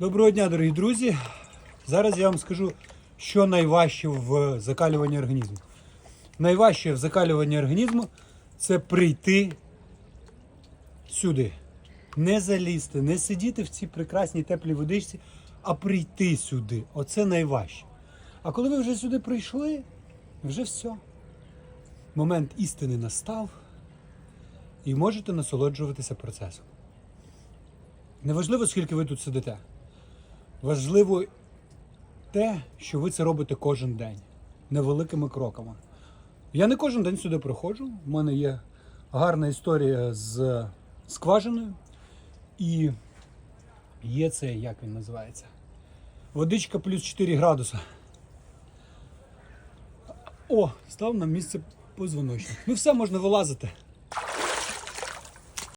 Доброго дня, дорогі друзі. Зараз я вам скажу, що найважче в закалюванні організму. Найважче в закалюванні організму це прийти сюди. Не залізти, не сидіти в цій прекрасній теплій водичці, а прийти сюди. Оце найважче. А коли ви вже сюди прийшли, вже все. Момент істини настав і можете насолоджуватися процесом. Неважливо, скільки ви тут сидите. Важливо те, що ви це робите кожен день, невеликими кроками. Я не кожен день сюди приходжу. У мене є гарна історія з скважиною. І є це, як він називається? Водичка плюс 4 градуса. О, став на місце позвоночник. Ну все, можна вилазити.